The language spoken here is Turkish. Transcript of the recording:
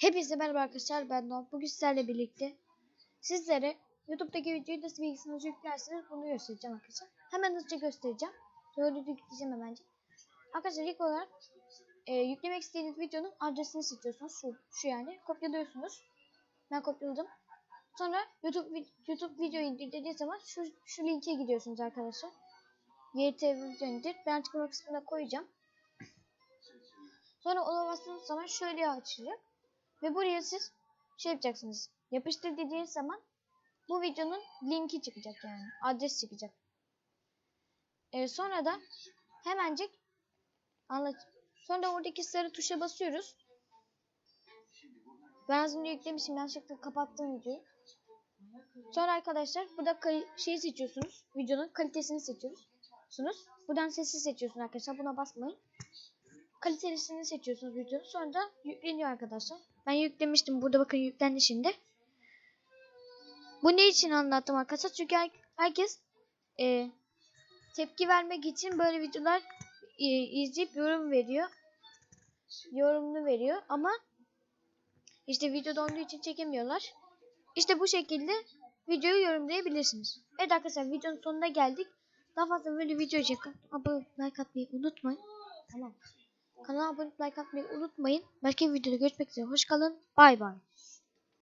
Hepinize merhaba arkadaşlar ben Noah. Bugün sizlerle birlikte sizlere YouTube'daki videoyu nasıl bilgisayarınıza yüklersiniz bunu göstereceğim arkadaşlar. Hemen hızlıca göstereceğim. Sonra yükleyeceğim hemencik. Arkadaşlar ilk olarak e, yüklemek istediğiniz videonun adresini seçiyorsunuz. Şu, şu yani. Kopyalıyorsunuz. Ben kopyaladım. Sonra YouTube YouTube videoyu indirdiğiniz zaman şu, şu linke gidiyorsunuz arkadaşlar. YT video indir. Ben açıklama kısmına koyacağım. Sonra ona bastığınız zaman şöyle açılacak. Ve buraya siz şey yapacaksınız. Yapıştır dediğiniz zaman bu videonun linki çıkacak yani. Adres çıkacak. Ee, sonra da hemencik anlat. Sonra oradaki sarı tuşa basıyoruz. Ben az önce yüklemişim. Yanlışlıkla kapattım videoyu. Sonra arkadaşlar burada şeyi seçiyorsunuz. Videonun kalitesini seçiyorsunuz. Buradan sesi seçiyorsunuz arkadaşlar. Buna basmayın kalitesini seçiyorsunuz videonun. Sonra yükleniyor arkadaşlar. Ben yüklemiştim. Burada bakın yüklendi şimdi. Bu ne için anlattım arkadaşlar? Çünkü her- herkes e, tepki vermek için böyle videolar e, izleyip yorum veriyor. Yorumunu veriyor ama işte video donduğu için çekemiyorlar. İşte bu şekilde videoyu yorumlayabilirsiniz. Evet arkadaşlar videonun sonuna geldik. Daha fazla böyle video çekin. Abone like atmayı unutmayın. Tamam. Kanala abone olup like atmayı unutmayın. Başka videoda görüşmek üzere. Hoş kalın. Bay bay.